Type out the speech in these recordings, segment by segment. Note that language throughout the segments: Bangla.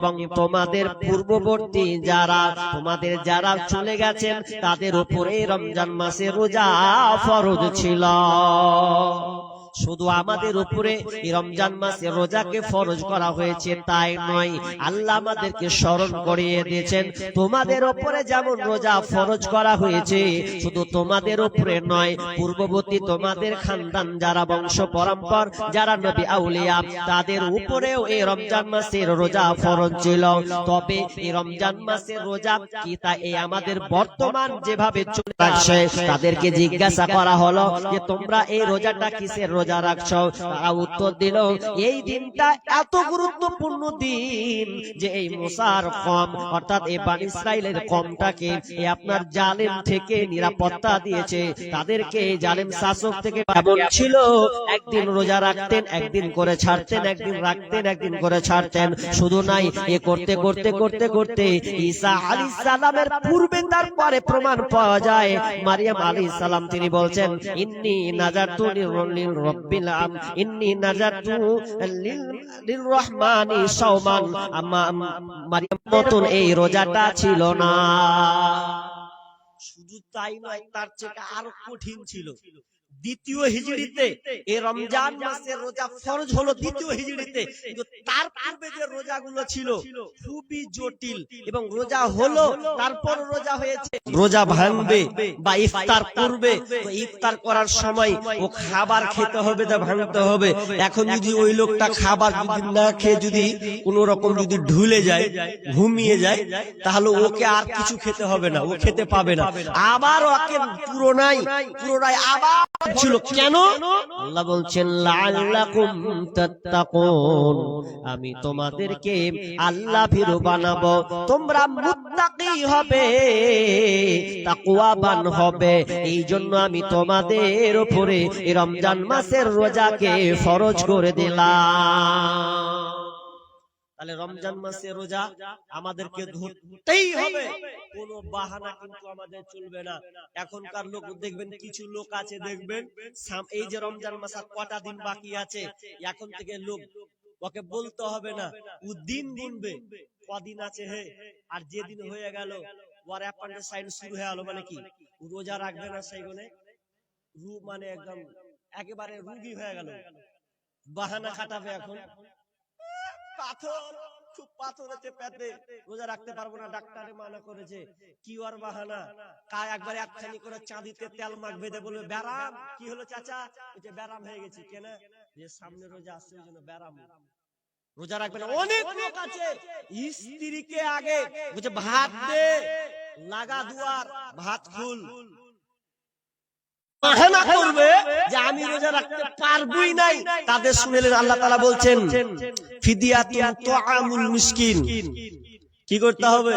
এবং তোমাদের পূর্ববর্তী যারা, তোমাদের যারা চলে গেছেন, তাদের উপরে রমজান মাসে রোজা ফরজ ছিল। শুধু আমাদের উপরে রমজান মাসে রোজাকে ফরজ করা হয়েছে তাই নয়। আল্লাহ আমাদেরকে স্মরণ করিয়ে দিয়েছেন তোমাদের উপরে যেমন রোজা ফরজ করা হয়েছে শুধু তোমাদের উপরে নয় পূর্ববর্তী তোমাদের খানদান যারা বংশ পরম্পর যারা নবী আউলিয়া তাদের উপরেও এই রমজান মাসের রোজা ফরজ ছিল। তবে এই রমজান মাসের রোজা কি তা এই আমাদের বর্তমান যেভাবে চলে আসছে তাদেরকে জিজ্ঞাসা করা হলো যে তোমরা এই রোজাটা কিসের রোজা রাখছো? তারা উত্তর দিল এই দিনটা এত গুরুত্বপূর্ণ দিন যে এই মুসার কম অর্থাৎ এই বান ইসরায়েলের কমটাকে আপনার জালেম থেকে নিরাপত্তা দিয়েছে। তাদেরকে জালেম শাসক থেকে ছিল। একদিন রোজা রাখতেন একদিন করে ছাড়তেন একদিন রাখতেন একদিন করে ছাড়তেন। শুধু নাই এ করতে করতে করতে করতে ঈসা আলী সালামের পূর্বে তারপরে প্রমাণ পাওয়া যায়। মারিয়াম আলী সালাম তিনি বলছেন ইন্নি নাজারতু লিল রব্বিল আম ইন্নি নাজারতু লিল লিল রহমানি সাওমান আম্মা মারিয়াম মতন এই রোজাটা ছিল না। শুধু তাই নয় তার থেকে আরও কঠিন ছিল। দ্বিতীয় হিজড়িতে এই রমজান মাসের রোজা ফরজ হলো দ্বিতীয় হিজড়িতে। কিন্তু তার পূর্বে যে রোজাগুলো ছিল, খুবই জটিল এবং রোজা হলো, তারপর রোজা হয়েছে। রোজা ভাঙবে বা ইফতার করবে ইফতার করার সময় ও খাবার খেতে হবে তা ভাঙতে হবে। এখন যদি ওই লোকটা খাবার যদি না খেয়ে যদি কোন রকম যদি ঢুলে যায়, ঘুমিয়ে যায়, তাহলে ওকে আর কিছু খেতে হবে না, ও খেতে পাবে না। আবার ওকে পুরোনাই পুরোনাই আবার ছিল কেন? আল্লাহ বলছেন আমি তোমাদেরকে আল্লাহ ভীরু বানাবো। তোমরা মুত্তাকি হবে, তাকওয়াবান হবে। এই জন্য আমি তোমাদের উপরে রমজান মাসের রোজাকে ফরজ করে দিলাম। তাহলে রমজান মাসে রোজা আমাদেরকে ধরতেই হবে। কোনো বাহানা কিন্তু আমাদের চলবে না। এখনকার লোক দেখবেন কিছু লোক আছে দেখবেন এই যে রমজান মাস আর কটা দিন বাকি আছে এখন থেকে লোক ওকে বলতে হবে না ও দিন গুনবে। কদিন আছে হে? আর যেদিন হয়ে গেল ওর অ্যাপান্ডেসাইড শুরু হয়ে গেল মানে কি? রোজা রাখবে না সেইগুনে রু মানে একদম একেবারে রুগী হয়ে গেল। বাহানা খাটাবে এখন পাথর, খুব পাথর আছে রোজা রাখতে পারব না, ডাক্তারে মানা করেছে। কি ওর বাহানা। একবার একখানি করে চাঁদিতে তেল মাখ বলবে, ব্যারাম। কি হলো চাচা? বলছে, ব্যারাম হয়ে গেছি। কেন? যে সামনে রোজা আসছে, ওই জন্য ব্যারাম। রোজা অনেক লোক আছে, স্ত্রীকে আগে ভাত লাগা দুয়ার, ভাত খুল। করবে যে আমি রোজা রাখতে পারবই নাই। তাদের শুনেলেন আল্লাহ তাআলা বলছেন ফিদিয়াতুন তুআমুল মিসকিন। কি করতে হবে?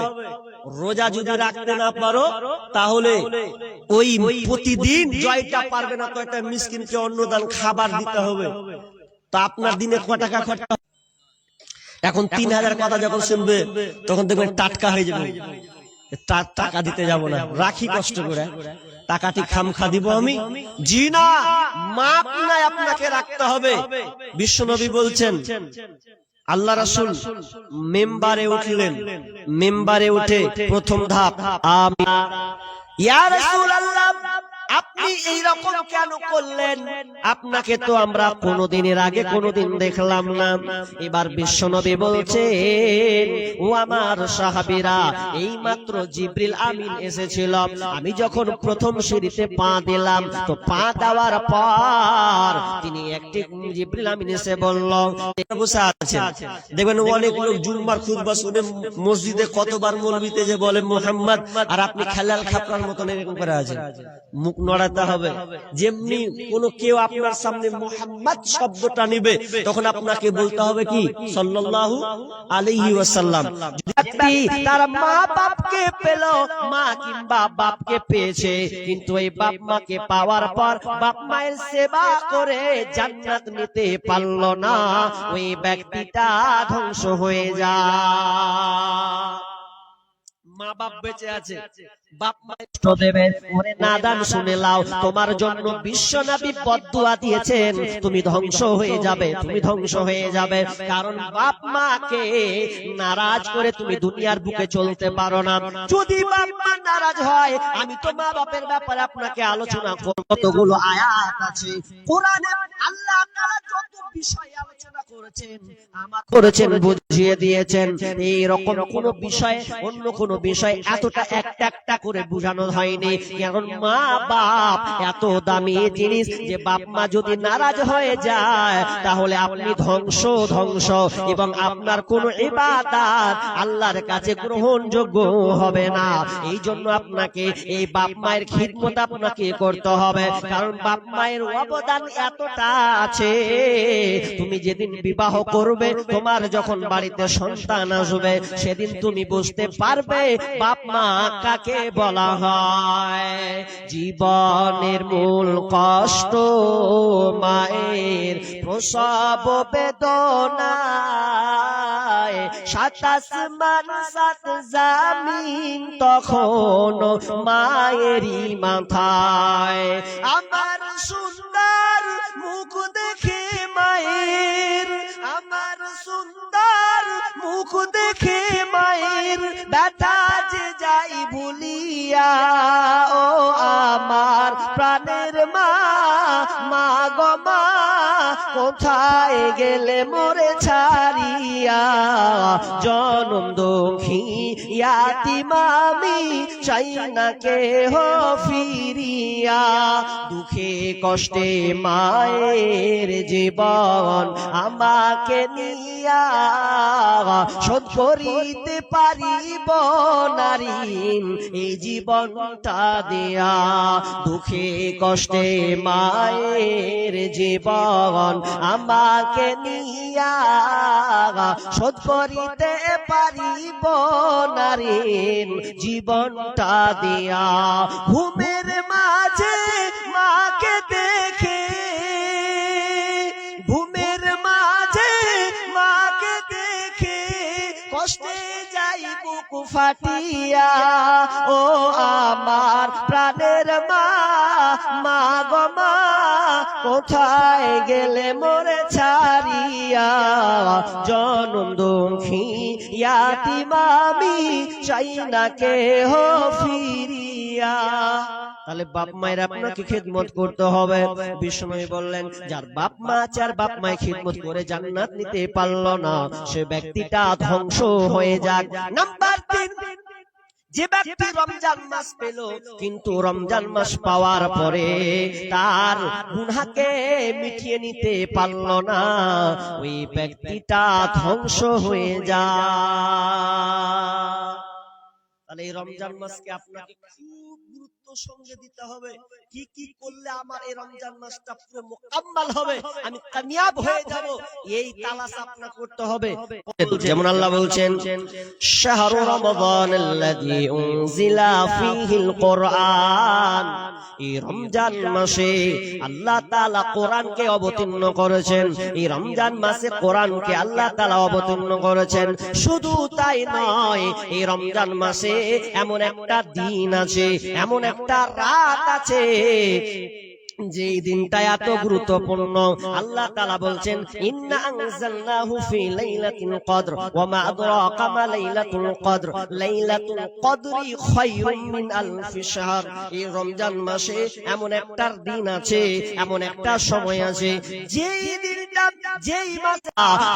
রোজা যদি রাখতে না পারো তাহলে ওই প্রতিদিন জয়টা পারবে না তো একটা মিসকিনকে অন্নদান খাবার দিতে হবে। তো আপনার দিনে ক টাকা খরচা এখন তিন হাজার কথা যখন শুনবে তখন দেখবেন টাটকা হয়ে যাবে। টাকা দিতে যাব না। রাখি কষ্ট করে। টাকাটি খামখা দিব আমি? জি না। মাপ নাই আপনাকে রাখতে হবে। বিশ্বনবী বলছেন আল্লাহ রাসুল মেম্বারে উঠলেন। মেম্বারে উঠে প্রথম ধাপ। আমি ইয়া রাসূলুল্লাহ। আপনি এই রকম কেন করলেন? আপনাকে তো আমরা কোনোদিনের আগে কোনোদিন দেখলাম না। এবার বিশ্বনবী বলছেন ও আমার সাহাবীরা এই মাত্র জিব্রিল আমিন এসেছিল। আমি যখন প্রথম সিঁড়িতে পা দিলাম তো পা দেওয়ার পর তিনি একটি জিব্রিল আমিন এসে বলল বসে আছে দেখবেন অনেক লোক জুম্মার খুতবা শুনে মসজিদে কতবার মলবিতে যে বলে মোহাম্মদ আর আপনি খেলাল খাপড়ার মতন এরকম করে আছেন। মুখ নড়াতে হবে। যেমনি কোন কেউ আপনার সামনে মোহাম্মদ শব্দটা নিবে, তখন আপনাকে বলতে হবে কি? সাল্লাল্লাহু আলাইহি ওয়াসাল্লাম। যদি তার মা বাপকে পেল, মা কিংবা বাপকে পেয়েছে, কিন্তু এই বাপ মাকে পাওয়ার পর বাপ মায়ের সেবা করে জান্নাত নিতে পারল না, ওই ব্যক্তিটা ধ্বংস হয়ে যায়। মা বাপ বেঁচে আছে। বাপ কষ্ট দেবে। ওরে নাদান শুনে লাও তোমার জন্য বিশ্বনবী বদদুয়া দিয়েছেন। তুমি ধ্বংস হয়ে যাবে তুমি ধ্বংস হয়ে যাবে। কারণ বাপ মাকে নারাজ করে তুমি দুনিয়ার বুকে চলতে পারো না। যদি বাপ মা নারাজ হয় আমি তো মা বাপের ব্যাপারে আপনাকে আলোচনা করব। কতগুলো আয়াত আছে? কোরআনে আল্লাহ তাআলা যত বিষয় আলোচনা করেছেন আমাকে করেছেন বুঝিয়ে দিয়েছেন। এই রকম কোন বিষয় অন্য কোন বিষয় এতটা একটা একটা করে বোঝানো হয়নি। কারণ মা বাপ এত দামি জিনিস যে বাপ মা যদি নারাজ হয়ে যায় তাহলে আপনি ধ্বংস ধ্বংস এবং আপনার কোন ইবাদত আল্লাহর কাছে গ্রহণযোগ্য হবে না। এই জন্য আপনাকে এই বাপ মায়ের খিদমত আপনাকে করতে হবে। কারণ বাপ মায়ের অবদান এতটা আছে। তুমি যেদিন বিবাহ করবে তোমার যখন বাড়িতে সন্তান আসবে সেদিন তুমি বুঝতে পারবে বাপ মা কাকে বলা হয়, জীবনের মূল কষ্ট মায়ের প্রসব বেদনায়। সাতাশ মান সাত জামিন তখন মায়েরই মাথায়। আমার সুন্দর মুখ দেখে মায়ের, আমার সুন্দর মুখ দেখে মায়ের ব্যথা ভুলিয়া ও আমার প্রাণের মা মা গমা কোথায় গেলে মোরে ছাড়িয়া? জনম দুঃখী ফিরিয়া। দুঃখে কষ্টে মায়ের জীবন আমাকে নিয়া। শোধ করিতে পারিব নারীন এই জীবনটা দেয়া। দুঃখে কষ্টে মায়ের জীবন আমাকে নিয়া। শোধ করিতে পারিব নারীর জীবনটা দিয়া। ঘুমের ফাটিয়া, ও আমার প্রাণের মা মা গো মা, কোথায় গেলে মোরে ছাড়িয়া? জনম দুঃখী মামি চাই না ফিরিয়া। তাহলে বাপ মায়ের আপনাকে খেদমত করতে হবে। বিষ্ণু বললেন যার বাপ মা আছে আর বাপ মায়ের খেদমত করে জান্নাত নিতে পারল না। সে ব্যক্তিটা ধ্বংস হয়ে যাক। নাম্বার তিন যে ব্যক্তি রমজান মাস পেল কিন্তু রমজান মাস পাওয়ার পরে তার গুনাকে মিটিয়ে নিতে পারল না। ওই ব্যক্তিটা ধ্বংস হয়ে যায় তাহলে এই রমজান মাসকে আপনাকে সঙ্গে দিতে হবে কি কি করলে আমার এই রমজান মাসটা পুরো মোকাম্মাল হবে আমি কামিয়াব হয়ে যাব এই তালাশ আপনাকে করতে হবে। যেমন আল্লাহ বলছেন শাহরু রমাদান আল্লাযী উনজিলা ফীহিল কোরআন। এই রমজান মাসে আল্লাহ তাআলা কোরআনকে অবতীর্ণ করেছেন। এই রমজান মাসে কোরআনকে আল্লাহ তাআলা অবতীর্ণ করেছেন। শুধু তাই নয় এই রমজান মাসে এমন একটা দিন আছে এমন একটা রাত আছে। যে দিনটা এত গুরুত্বপূর্ণ। আল্লাহ তাআলা বলছেন ইন্না আনজালনাহু ফি লাইলাতিল কদর ওয়া মা আদরাকা মা লাইলাতুল কদর লাইলাতুল কদরি খায়রুম মিন আলফি শাহর। এই রমজান মাসে এমন একটা দিন আছে এমন একটা সময় আছে যে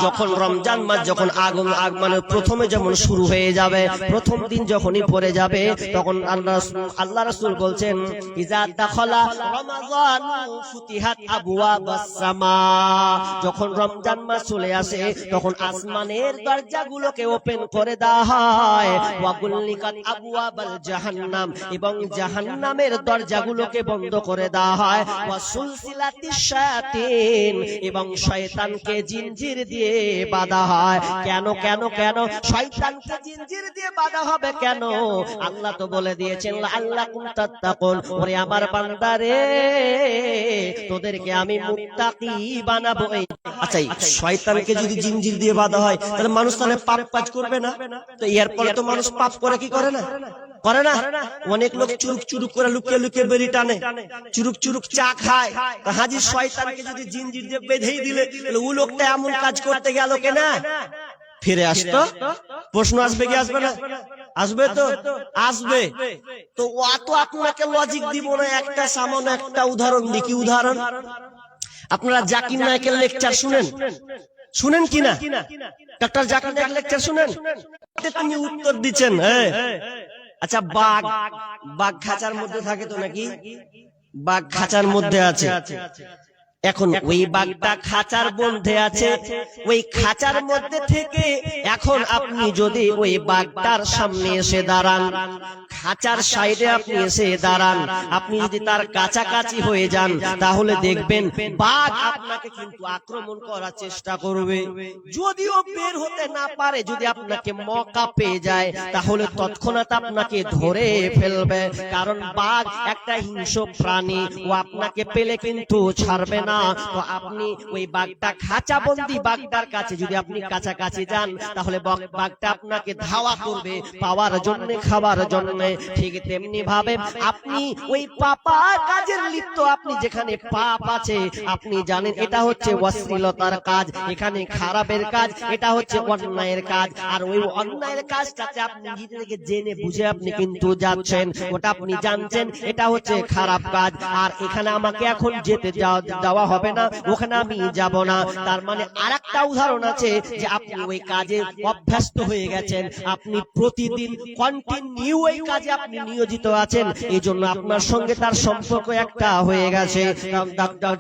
যখন রমজান মাস, যখন আগুন, আগমনের প্রথমে যেমন শুরু হয়ে যাবে, প্রথম দিন যখনই পড়ে যাবে, তখন আল্লাহ আল্লাহ রাসূল বলছেন যখন রমজান মাস চলে আসে, তখন আসমানের দরজাগুলোকে ওপেন করে দেওয়া হয়। ওয়াগুল্লিকাত আবওয়াবাল জাহান্নাম, এবং জাহান্নামের দরজাগুলোকে বন্ধ করে দেওয়া হয়। এবং শয়তানকে জিনজির দিয়ে বাধা হয়। কেন কেন কেন শয়তানকে জিনজির দিয়ে বাধা হবে কেন? আল্লাহ তো বলে দিয়েছেন আল্লাহ কুমতাত্তাকুন ওরে আমার বান্দারে তোদেরকে আমি মুত্তাকি বানাবো। এই আচ্ছা এই শয়তানকে যদি জিনজির দিয়ে বাধা হয় তাহলে মানুষ তাহলে পাপ কাজ করবে না? তো এর পরে তো মানুষ পাপ করে কি করে না। করে না? অনেক লোক চুরুক চুরুক করে লুকিয়ে লুকিয়ে বেরি টানে। চুরুক চুরুক চা খায়। হাজির শয়তানকে যদি জিনজির দিয়ে বেঁধেই দিলে ও লোকটা এমন কাজ করতে গেল কেনা? ফিরে আসতো? প্রশ্ন আসবে কি আসবে না? আসবে তো? আসবে তো? অত আপনাকে লজিক দিব না একটা সামান্য একটা উদাহরণ দিই কি উদাহরণ? আপনারা জাকির নায়কের লেকচার শুনেন। শুনেন। কিনা ডক্টর জাকির নায়ক লেকচার শুনেন। তিনি উত্তর দিচ্ছেন হ্যাঁ। আচ্ছা বাঘ। বাঘ। খাঁচার মধ্যে থাকে তো নাকি? বাঘ খাঁচার মধ্যে আছে। এখন ওই বাঘটা খাঁচার মধ্যে আছে। ওই খাঁচার মধ্যে থেকে এখন আপনি যদি ওই বাঘটার সামনে এসে দাঁড়ান খাঁচার সাইডে আপনি এসে দাঁড়ান। আপনি যদি তার কাছাকাছি হয়ে যান, তাহলে দেখবেন বাঘ আপনাকে কিন্তু আক্রমণ করার চেষ্টা করবে। যদিও বের হতে না পারে, যদি আপনাকে মকা পেয়ে যায়, তাহলে তৎক্ষণাৎ আপনাকে ধরে ফেলবে। কারণ বাঘ একটা হিংস্র প্রাণী, ও আপনাকে পেলে কিন্তু ছাড়বে না। তো আপনি ওই বাঘটা খাঁচা বন্দি বাঘটার কাছে যদি আপনি কাছাকাছি যান, তাহলে বাঘটা আপনাকে ধাওয়া করবে পাওয়ার জন্য খাবার জন্য। ঠিক তেমনি ভাবে আপনি ওই পাপা কাজের লিপ্ত আপনি যেখানে পাপ আছে, আপনি জানেন এটা হচ্ছে অশ্লীলতার কাজ, এখানে খারাপের কাজ, এটা হচ্ছে অন্যায়ের কাজ। আর ওই অন্যায়ের কাজটাতে আপনি নিজে থেকে জেনে বুঝে আপনি কিন্তু যাচ্ছেন, ওটা আপনি জানছেন, এটা হচ্ছে খারাপ কাজ। আর এখানে আমাকে এখন যেতে দেওয়া হবে না, ওখানে আমি যাব না। তার মানে আরেকটা উদাহরণ আছে যে আপনি ওই কাজে অভ্যস্ত হয়ে গেছেন, আপনি প্রতিদিন কন্টিনিউ ওই কাজে আপনি নিয়োজিত আছেন এই জন্য আপনার সঙ্গে তার সম্পর্ক একটা হয়ে গেছে।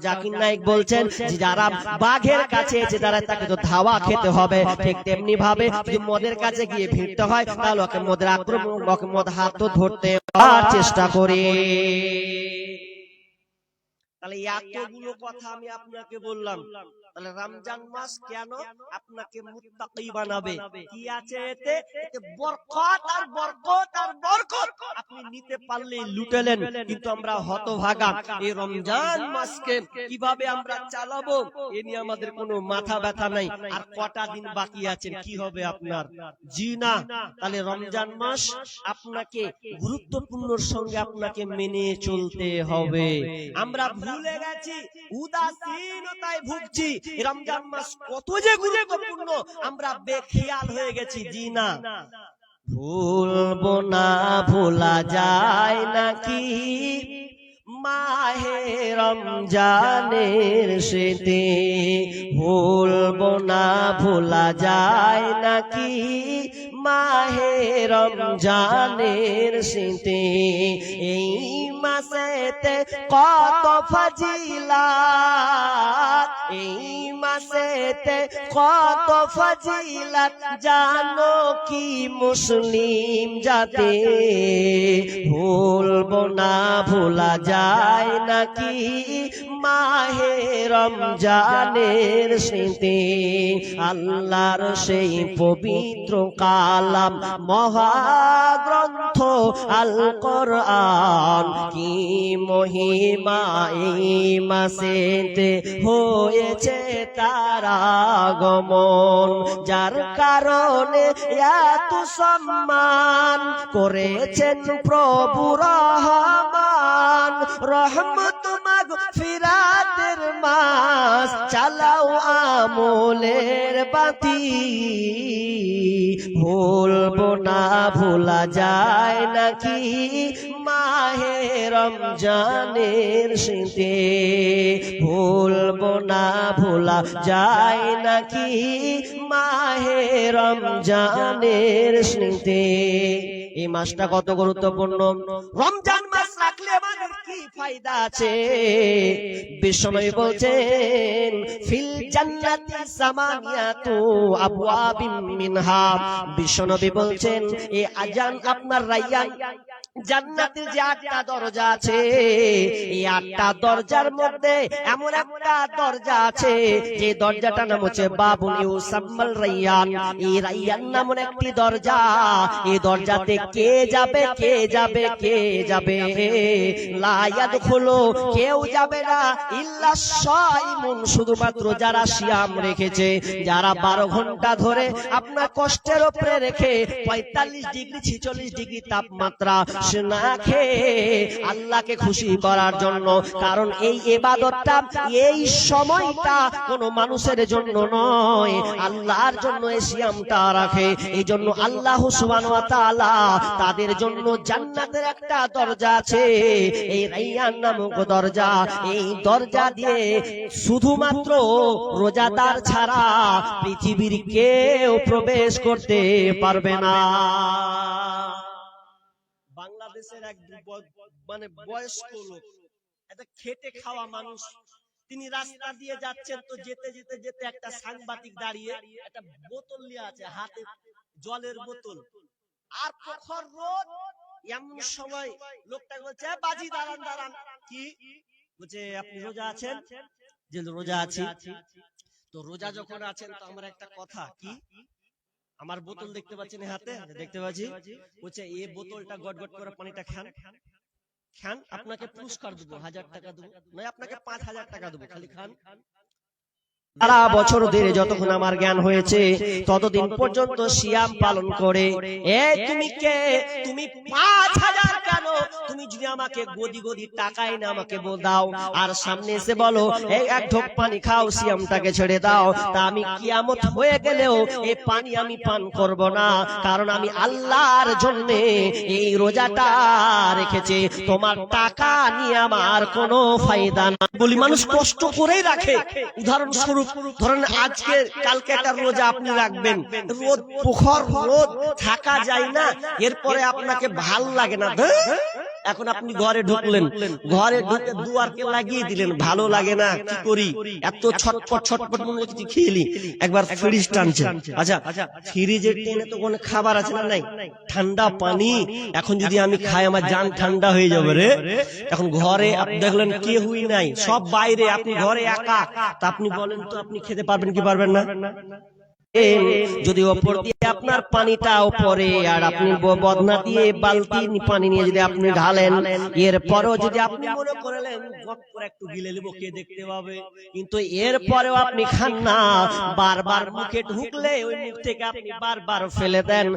জাকির নাইক বলছেন যারা বাঘের কাছে এসে যারা তাকে তো ধাওয়া খেতে হবে। ঠিক তেমনি ভাবে যদি মদের কাছে গিয়ে ভিড়তে হয়, তাহলে ওকে মদের আক্রমণ ওকে মদ হাত ধরতে চেষ্টা করে। তাহলে এতগুলো কথা আমি আপনাকে বললাম। তাহলে রমজান মাস কেন আপনাকে মুত্তাকি বানাবে? কি আছে এতে? এতে? বরকত আর বরকত আর বরকত। আপনি নিতে পারলে লুটেলেন কিন্তু আমরা হতভাগা। এই রমজান মাসকে কীভাবে আমরা চালাবো? এ নিয়ে আমাদের কোনো মাথা ব্যথা নাই। আর কটা দিন বাকি আছে? কি হবে আপনার? জি না। তাহলে রমজান মাস আপনাকে গুরুত্বপূর্ণর সঙ্গে আপনাকে মেনে চলতে হবে। আমরা ভুলে গেছি। উদাসীনতায় ভুগছি। রমজান মাস কত যে গুরুত্বপূর্ণ আমরা বেখেয়াল হয়ে গেছি জি না ভুলবো না ভোলা যায় নাকি মাহে রমজানের সেতে ভুলবো না ভোলা যায় নাকি মাহে রমজানের শীতে এই মাসেতে কত ফজিলাত? এই মাসেতে কত ফজিলাত? জানো কি মুসলিম জাতে? ভুলবো না, ভোলা যায় নাকি? মাহে রমজানের স্মৃতি। আল্লাহর সেই পবিত্র কালাম মহাগ্রন্থ আল কোরআন কি মহিমা এই মাসেতে হয়েছে তারা গমন যার কারণে এত সম্মান করেছেন প্রভু রহমান। রহমত মাগ ফিরাতের মাস চালাও আমলের বাতি। ভুলবো না, ভোলা যায় নাকি মাহে রমজানের শীতে? ভুলবো না, ভোলা যায় নাকি মাহে রমজানের স্মৃতি এই মাসটা কত গুরুত্বপূর্ণ? রমজান মাস রাখলে মানুষ কি ফায়দা আছে? বিশ্বনবী বলছেন, ফিল জান্নাতি আবওয়াবিন মিনহা। বিশ্বনবী বলছেন, এ আজান আপনার রাইয়ান। জান্নাতের যে আটটা দরজা আছে, এই আটটা দরজার মধ্যে এমন একটা দরজা আছে, যে দরজাটার নাম হচ্ছে বাবুল ইউসাম্মাল রাইয়ান। এই রাইয়ান নামন একটি দরজা, এই দরজাতে কে যাবে কে যাবে কে যাবে? লা ইয়াদখুলু, কেউ যাবে না, ইল্লা সাইমুন। শুধুমাত্র যারা সিয়াম রেখেছে, যারা বারো ঘণ্টা ধরে আপনার কষ্টের উপরে রেখে পঁয়তাল্লিশ ডিগ্রি, ছিচল্লিশ ডিগ্রি তাপমাত্রা না খেয়ে আল্লাহকে খুশি করার জন্য, কারণ এই এবাদতটা এই সময়টা কোন মানুষের জন্য নয়, আল্লাহর জন্য এই রাখে। এই জন্য আল্লাহ তাআলা তাদের জন্য জান্নাতের একটা দরজা আছে, এই রাইয়ান নামক দরজা। এই দরজা দিয়ে শুধুমাত্র রোজাদার ছাড়া পৃথিবীর কেউ প্রবেশ করতে পারবে না। বাংলাদেশের এক মানে বয়স্ক লোক একটা খেটে খাওয়া মানুষ তিনি রাস্তা দিয়ে যাচ্ছেন তো যেতে যেতে যেতে একটা সাংবাদিক দাঁড়িয়ে একটা বোতল নিয়ে আছে হাতে জলের বোতল। আর প্রখর রোদ এমন সময় লোকটা বলছে বাজি দাঁড়ান দাঁড়ান। কি? বলছে আপনি রোজা আছেন? যে রোজা আছি। তো রোজা যখন আছেন তো আমার একটা কথা কি? আমার বোতল দেখতে পাচ্ছেন হাতে? দেখতে পাচ্ছি? বলছে এই বোতলটা গট গট করে পানিটা খান। খান। আপনাকে পুরস্কার দেবো হাজার টাকা দেবো। নয় আপনাকে পাঁচ হাজার টাকা দেবো খালি খান। সারা বছর ধরে যতক্ষণ আমার জ্ঞান হয়েছে ততদিন পর্যন্ত সিয়াম পালন করে। এ তুমি কে? তুমি পাঁচ হাজার তুমি যদি আমাকে গদি গদি টাকা এনে আমাকে বল দাও আর সামনে এসে বলো এই এক ঢোক পানি খাও সিয়ামটাকে ছেড়ে দাও তা আমি কিয়ামত হয়ে গেলেও এই পানি আমি পান করব না কারণ আমি আল্লাহর জন্য এই রোজাটা রেখেছে তোমার টাকা নিয়ে আমার কোনো ফায়দা না। বলি মানুষ কষ্ট করেই রাখে। উদাহরণস্বরূপ ধরেন আজকে কালকে একটা রোজা আপনি রাখবেন রোদ প্রখর রোদ থাকা যায় না। এরপরে আপনাকে ভালো লাগে না এখন আপনি ঘরে ঢুকলেন। ঘরে ঢুকে দুয়ারকে লাগিয়ে দিলেন। ভালো লাগে না? কি করি? এত ছটপট ছটপট মনে হচ্ছে খেলি। একবার ফ্রিজ টানছে আচ্ছা ফ্রিজের টেনে তো কোনো খাবার আছে না নাই? ঠান্ডা পানি। এখন যদি আমি খাই আমার জান ঠান্ডা হয়ে যাবে রে। এখন ঘরে আপনি দেখলেন কেউই নাই। সব বাইরে আপনি ঘরে একা। তা আপনি বলেন তো আপনি খেতে পারবেন কি পারবেন না? যদি ওপর দিয়ে আপনার পানিটা ওপরে আর আপনি বদনা দিয়ে বালতি পানি নিয়ে যদি আপনি ঢালেন, এরপরেও যদি আপনি মনে করলেন, গপ করে একটু গিলে নেব, কে দেখতে পাবে? কিন্তু এরপরেও আপনি খান না, বারবার মুখে ঢুকলে ওই মুখ থেকে আপনি বারবার ফেলে দেন।